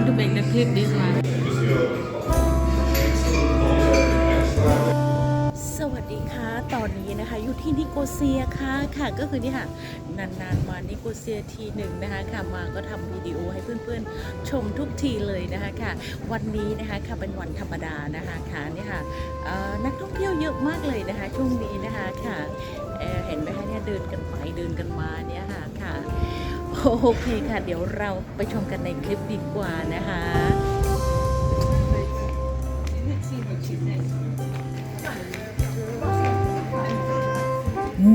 want to make the clip this one สวัสดีค่ะ ตอนนี้นะคะ อยู่ที่นิโกเซียค่ะ ค่ะ ก็คือนี่ค่ะ นานๆมานิโกเซียทีหนึ่งนะคะค่ะ มาก็ทำวิดีโอให้เพื่อนๆ ชมทุกทีเลยนะคะค่ะ วันนี้นะคะค่ะเป็นวันธรรมดานะคะค่ะนี่ค่ะนักท่องเที่ยวเยอะมากเลยนะคะ ช่วงนี้นะคะค่ะเอ่อเห็นไหมคะเนี่ยเดินกันไปเดินกันมาเนี่ยค่ะค่ะ โอเคค่ะ เดี๋ยวเราไปชมกันในคลิปดีกว่านะคะ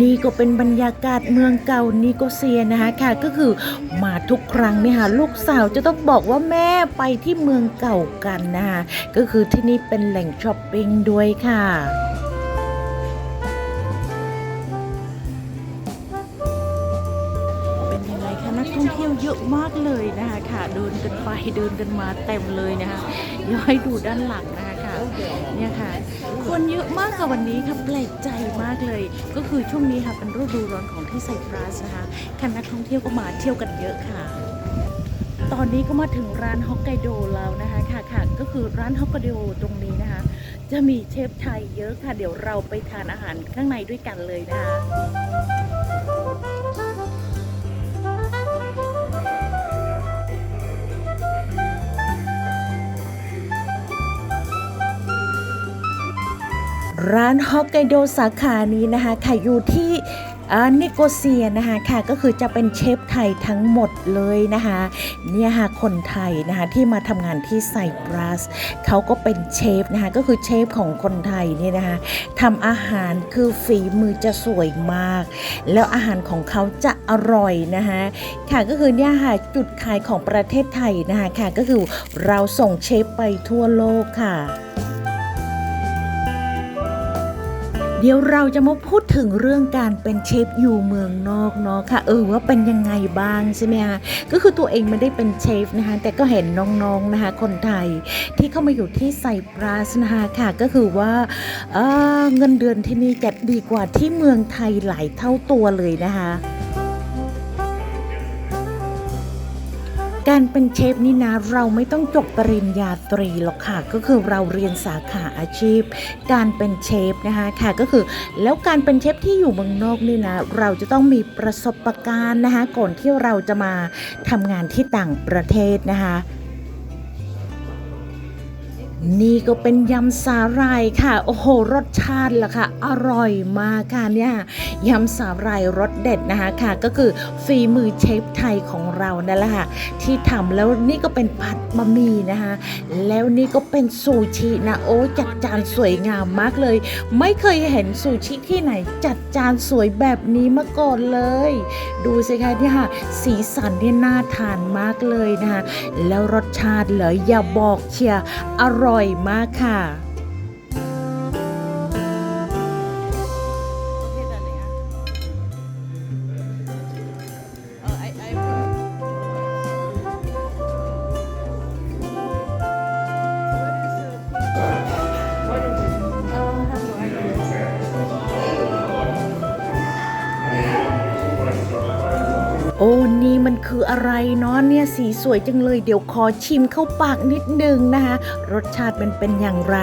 นี่ก็เป็นบรรยากาศเมืองเก่านิโกเซียนะคะค่ะก็คือมาทุกครั้งเนี่ยค่ะลูกสาวจะต้องบอกว่าแม่ไปที่เมืองเก่ากันนะคะก็คือที่นี่เป็นแหล่งช้อปปิ้งด้วยค่ะ องเที่ยวเยอะมากเลยนะคะค่ะเดินกันไปเดินกันมาเต็มเลยนะคะย้อยดูด้านหลังนะคะค่ะเนี่ยค่ะ คนเยอะมากค่ะวันนี้ค่ะแปลกใจมากเลย ก็คือช่วงนี้ค่ะเป็นฤดูร้อนของที่ไซปรัสนะคะค่ะนักท่องเที่ยวก็มาเที่ยวกันเยอะค่ะตอนนี้ก็มาถึงร้านฮอกไกโดแล้วนะคะค่ะค่ะก็คือร้านฮอกไกโดตรงนี้นะคะ จะมีเชฟไทยเยอะค่ะ เดี๋ยวเราไปทานอาหารข้างในด้วยกันเลยนะคะ ร้านฮอกไกโดสาขานี้นะคะค่ะอยู่ที่นิโกเซียนะคะค่ะก็คือจะเป็นเชฟไทยทั้งหมดเลยนะคะเนี่ยค่ะคนไทยนะคะที่มาทำงานที่ไซปรัสเขาก็เป็นเชฟนะคะก็คือเชฟของคนไทยเนี่ยนะคะทำอาหารคือฝีมือจะสวยมาก แล้วอาหารของเขาจะอร่อยนะคะค่ะก็คือเนี่ยค่ะจุดขายของประเทศไทยนะคะค่ะก็คือเราส่งเชฟไปทั่วโลกค่ะ เดี๋ยวเราจะมาพูดถึงเรื่องการเป็นเชฟอยู่เมืองนอกเนาะค่ะเออว่าเป็นยังไงบ้างใช่ไหมคะก็คือตัวเองไม่ได้เป็นเชฟนะคะแต่ก็เห็นน้องๆนะคะคนไทยที่เข้ามาอยู่ที่ไซปรัสนะคะค่ะก็คือว่าเออเงินเดือนที่นี่จะดีกว่าที่เมืองไทยหลายเท่าตัวเลยนะคะ การเป็นเชฟนี่นะเราไม่ต้องจบปริญญาตรีหรอกค่ะ ก็คือเราเรียนสาขาอาชีพ การเป็นเชฟนะคะค่ะก็คือแล้วการเป็นเชฟที่อยู่เมืองนอกนี่นะเราจะต้องมีประสบการณ์นะคะก่อนที่เราจะมาทำงานที่ต่างประเทศนะคะ นี่ก็เป็นยำสาหร่ายค่ะ โอ้โห รสชาติล่ะค่ะ อร่อยมากค่ะเนี่ยยำสาหร่ายรสเด็ดนะคะค่ะ ก็คือฝีมือเชฟไทยของเรานั่นแหละค่ะที่ทำแล้วนี่ก็เป็นผัดบะหมี่นะคะ แล้วนี่ก็เป็นซูชินะโอ้จัดจานสวยงามมากเลย ไม่เคยเห็นซูชิที่ไหน จัดจานสวยแบบนี้มาก่อนเลย ดูสิคะเนี่ยค่ะ สีสันนี่น่าทานมากเลยนะคะแล้วรสชาติเหรออย่าบอกเชียร์อยร่อยมากค่ะ โอ้นี่มันคืออะไรเนาะเนี่ยสีสวยจังเลยเดี๋ยวขอชิมเข้าปากนิดนึงนะคะรสชาติมันเป็นอย่างไร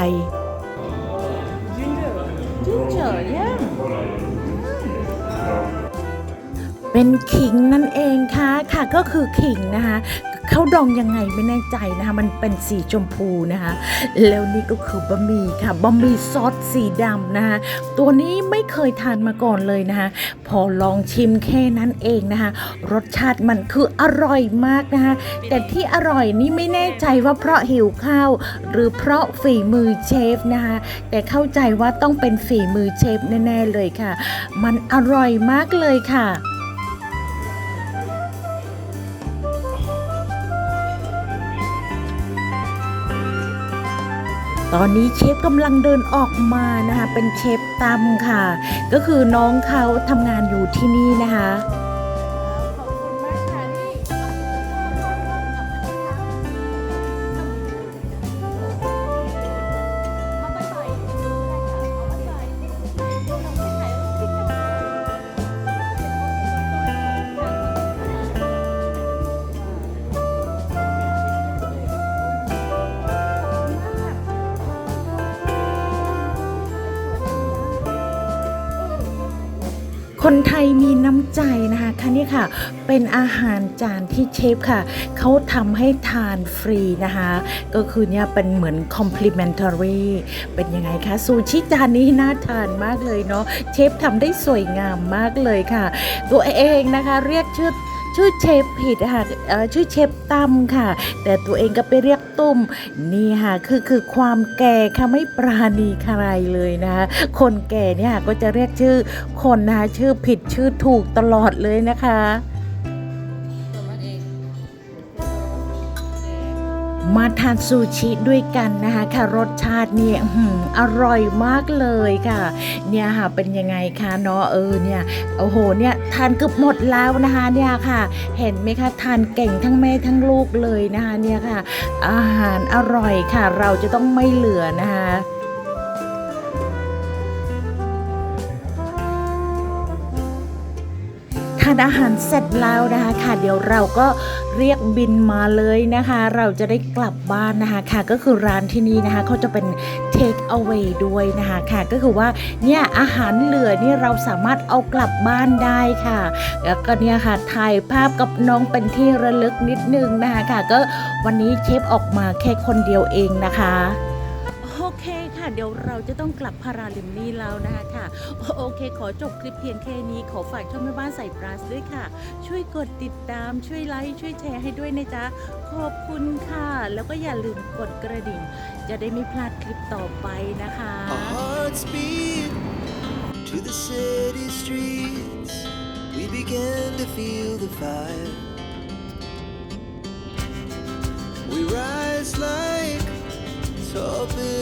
Ginger yeah เป็นขิงนั่นเองค่ะค่ะก็คือขิงนะคะเขาดองยังไงไม่แน่ใจนะคะมันเป็นสีชมพูนะคะแล้วนี่ก็คือบะหมี่ค่ะบะหมี่ซอสสีดำนะคะตัวนี้ไม่เคยทานมาก่อนเลยนะคะพอลองชิมแค่นั้นเองนะคะรสชาติมันคืออร่อยมากนะคะแต่ที่อร่อยนี่ไม่แน่ใจว่าเพราะหิวข้าว หรือเพราะฝีมือเชฟนะคะแต่เข้าใจว่าต้องเป็นฝีมือเชฟแน่ๆเลยค่ะ มันอร่อยมากเลยค่ะ ตอนนี้เชฟกำลังเดินออกมานะคะ เป็นเชฟตำค่ะ ก็คือน้องเขาทำงานอยู่ที่นี่นะคะ คนไทยมีน้ำใจนะคะค่ะนี่ค่ะ เป็นอาหารจานที่เชฟค่ะ เขาทำให้ทานฟรีนะคะ ก็คือเนี่ยเป็นเหมือน complimentary เป็นยังไงคะซูชิจานนี้น่าทานมากเลยเนาะเชฟทำได้สวยงามมากเลยค่ะ ตัวเองนะคะเรียกชื่อ ชื่อเชฟผิดค่ะชื่อเชฟตั้มค่ะ แต่ตัวเองก็ไปเรียกตุ้มนี่ค่ะคือคือความแก่ค่ะไม่ปราณีใครเลยนะคะคนแก่เนี่ยก็จะเรียกชื่อคนนะคะชื่อผิดชื่อถูกตลอดเลยนะคะ มาทานซูชิด้วยกันนะคะค่ะรสชาติเนี่ยอร่อยมากเลยค่ะ เนี่ยค่ะเป็นยังไงคะเนาะเออเนี่ยโอ้โหเนี่ยทานเกือบหมดแล้วนะคะเนี่ยค่ะ เห็นไหมคะทานเก่งทั้งแม่ทั้งลูกเลยนะคะเนี่ยค่ะ อาหารอร่อยค่ะ เราจะต้องไม่เหลือนะคะานอาหารเสร็จแล้วนะคะค่ะเดี๋ยวเราก็เรียกบินมาเลยนะคะ เราจะได้กลับบ้านนะคะค่ะก็คือร้านที่นี่นะคะเขาจะเป็น take away ด้วยนะคะค่ะก็คือว่าเนี่ยอาหารเหลือนี่เราสามารถเอากลับบ้านได้ค่ะแล้วก็เนี่ยค่ะถ่ายภาพกับน้องเป็นที่ระลึกนิดนึงนะคะค่ะก็วันนี้เชฟออกมาแค่คนเดียวเองนะคะ ค่ะ เดี๋ยวเราจะต้องกลับพาราลิมนี่แล้วนะคะค่ะ โอเค ขอจบคลิปเพียงแค่นี้ ขอฝากช่องแม่บ้านใส่ปลาสด้วยค่ะ ช่วยกดติดตาม ช่วยไลค์ ช่วยแชร์ให้ด้วยนะจ๊ะ ขอบคุณค่ะ แล้วก็อย่าลืมกดกระดิ่ง จะได้ไม่พลาดคลิปต่อไปนะคะ to the city streets, we began to feel the fire. We rise like tall buildings